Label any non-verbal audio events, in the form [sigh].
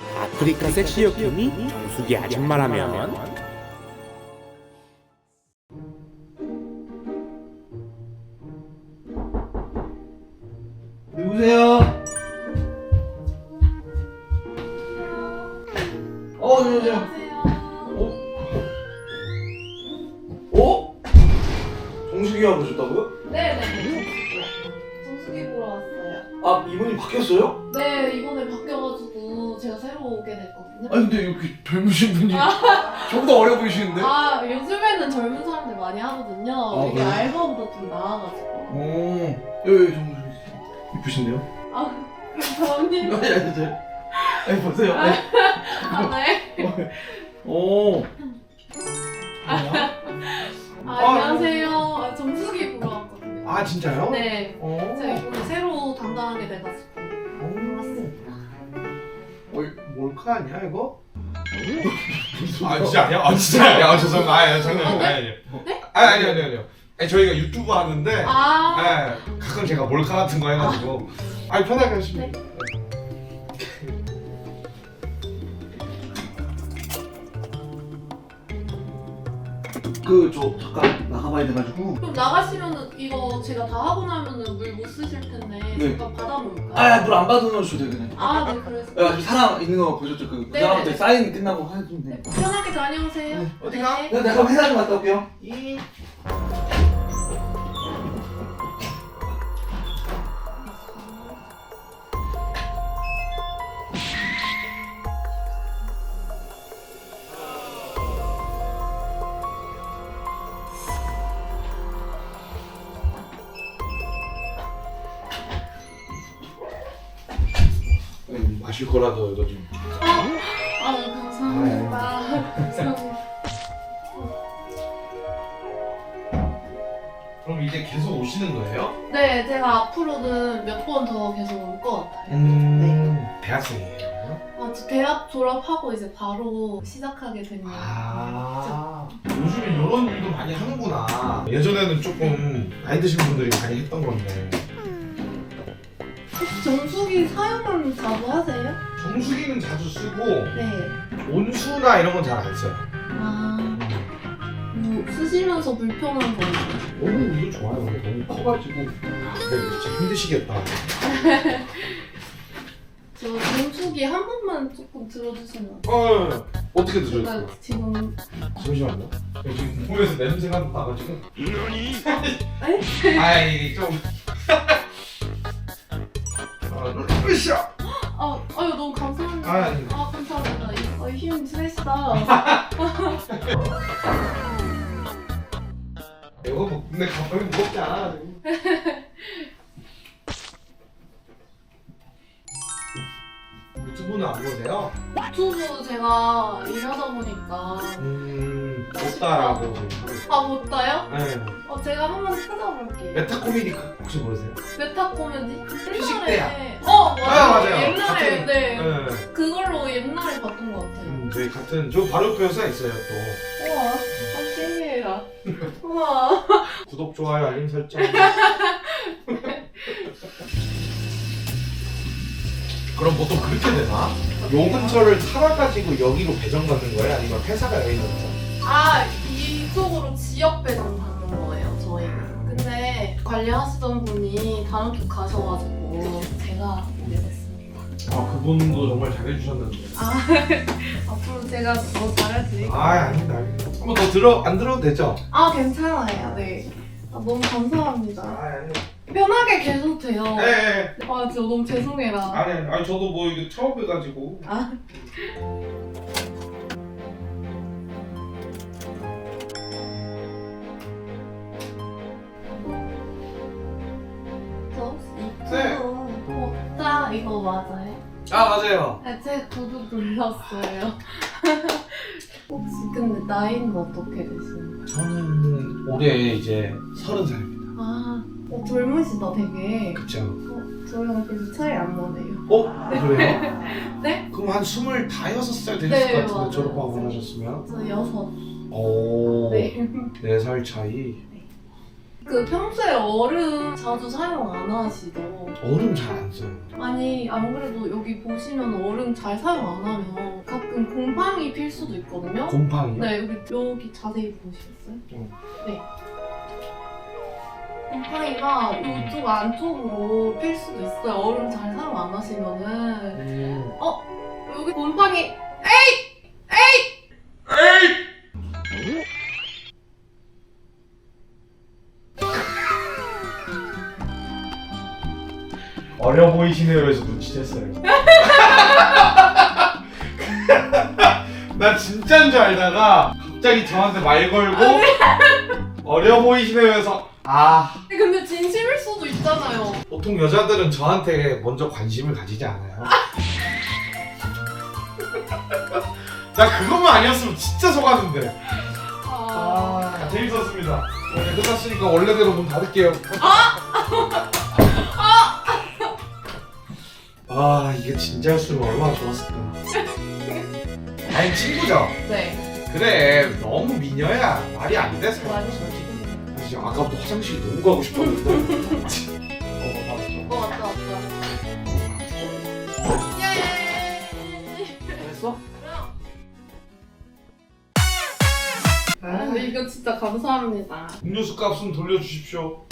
아프리카 섹시 여킴이 정수기 아줌마라면 누구세요? 어, 안녕하세요. 어? 어? 정수기가 오셨다고요? 네네. 정수기 보러 왔어요. 아, 이분이 바뀌었어요? 네, 이번에 바뀌어가지고 제가 새로 오게 됐거든요. 아니, 근데 이렇게 젊으신 분이 [laughs] 저보다 어려 보이시는데? 아, 요즘에는 젊은 사람들 많이 하거든요. 아, 이게 그래요? 앨범도 좀 나와가지고. 오, 여기 정수기 이쁘신데요? 아, 감사합니다. [laughs] 아니, 아니, 저. 아니, 보세요. 아니. 아, 네. 오. 아, 안녕하세요. 아, 정수기 보러 왔거든요. 아, 진짜요? 네. 어. 제가 이번에 새로 담당하게 돼가지고. 몰카 아니야, 이거? 아 진짜 아니야? 아 진짜 아니야? 아 죄송합니다. 아 장난 아니 아니. 네? 아니 아니 아니 아니요. 아니 저희가 유튜브 하는데 아, 네, 가끔 제가 몰카 같은 거 해가지고 아니 편하게 하시면 돼요. 그, 저, 잠깐 나가봐야 돼가지고. 그럼 나가시면은 이거 제가 다 하고 나면은 물 못 쓰실 텐데 네. 잠깐 받아놓을까요? 아, 물 안 받아놓으셔도 돼, 그냥. 아, 네, 그래서. 야, 저 사람 있는 거 보셨죠? 그, 그 네, 사람한테 네. 사인 끝나고 하시면 돼. 네, 편하게 다녀오세요. 네, 어디 가? 네. 야, 내가 회사 좀 갔다 올게요. 음, 마실 거라도 이거 좀. 아, 감사합니다. 감사합니다. 그럼 이제 계속 오시는 거예요? 네, 제가 앞으로는 몇 번 더 계속 올 것 같아요. 음. 대학생이에요. 아, 저 대학 졸업하고 이제 바로 시작하게 되면. 아 요즘에 이런 일도 많이 하는구나. 예전에는 조금 나이 드신 분들이 많이 했던 건데 혹시 정수기 사용은 자주 하세요? 정수기는 자주 쓰고 네. 온수나 이런 건 잘 안 써요. 아, 뭐 쓰시면서 불편한 거 있어요? 너무 이거 좋아요. 근데 너무 커가지고 근데 진짜 힘드시겠다. [laughs] 저 정수기 한 번만 조금 들어주시면. 어 어떻게 들어요? 지금 잠시만요. 지금 궁금해서 냄새가 나가지고. [laughs] 아이 좀. [laughs] 이거 뭐 근데 가방이 무겁지 않아. [laughs] 유튜브는 안 보세요? 유튜브 제가 일하다 보니까 음, 못다라고 지금. 아못 따요? 네. 어 제가 한번 찾아볼게요. 메타 코미디 혹시 모르세요? 메타 코미디? 피식대야. 옛날에- 어 맞아요. 아, 맞아요. 옛날에 같은- 네. 네. 그걸로 옛날에 봤던 것 같아요. 음, 저희 같은 저 바로 옆에 회사 있어요 또. 우와. 구독 좋아요 알림 설정. 그럼 보통 그렇게 되나? 요 근처를 살아가지고 여기로 배정 받는 거예요? 아니면 회사가 여기 있는 거예요? 아 이쪽으로 지역 배정 받는 거예요 저희는. 근데 관리하시던 분이 다른 쪽 가셔가지고 제가 오게 됐습니다. 아 그분도 정말 잘해주셨는데. 아 [laughs] 앞으로 제가 더 잘해드릴게요. 아 아닙니다. 아닙니다. 한번 더 들어 안 들어도 되죠? 아 괜찮아요. 네. 아, 너무 감사합니다. 아니 편하게 계셔도 돼요. 네. 네. 아 진짜 너무 죄송해라. 아니 아니 저도 뭐 이게 처음 해가지고. 아. 저 네. 이거 먹자 이거 맞아요? 아, 맞아요. 아, 제 구독 눌렀어요. [laughs] 혹시 근데 나이는 어떻게 되시나요? 저는 올해 이제 서른 살입니다. 아, 어, 젊으시다 되게. 그쵸? 어, 저희랑 별로 차이 안 나네요. 어? 그래요? [laughs] 네? 그럼 한 스물다여섯 살 되셨을 네, 것 같은데 맞아요. 졸업하고 나셨으면? 저 여섯. 오. 네. 네 살 차이. 그 평소에 얼음 자주 사용 안 하시죠? 얼음 잘 안 써요. 아니 안 그래도 여기 보시면 얼음 잘 사용 안 하면 가끔 곰팡이 필 수도 있거든요. 곰팡이. 네 여기 여기 자세히 보시겠어요? 응. 네. 곰팡이가 이쪽 안쪽으로 필 수도 있어요. 얼음 잘 사용 안 하시면은 음. 여기 곰팡이 어려 보이시네요. 그래서 눈치챘어요. [laughs] 나 진짜인 줄 알다가 갑자기 저한테 말 걸고 [laughs] 어려 보이시네요. 해서 아 근데 진심일 수도 있잖아요. 보통 여자들은 저한테 먼저 관심을 가지지 않아요. [laughs] 나 그것만 아니었으면 진짜 속았는데. 아, 아 재밌었습니다. 오늘 끝났으니까 원래대로 문 닫을게요. 아 이게 진짜였으면 얼마나 좋았을까. [laughs] 아니 친구죠. 네. 그래 너무 미녀야 말이 안 돼서. 많이 사실 아까부터 화장실 너무 가고 싶었는데. [laughs] 어 맞죠. 어 왔다 왔다. 예. 됐어? 아, 근데 이거 진짜 감사합니다. 음료수 값은 돌려주십시오.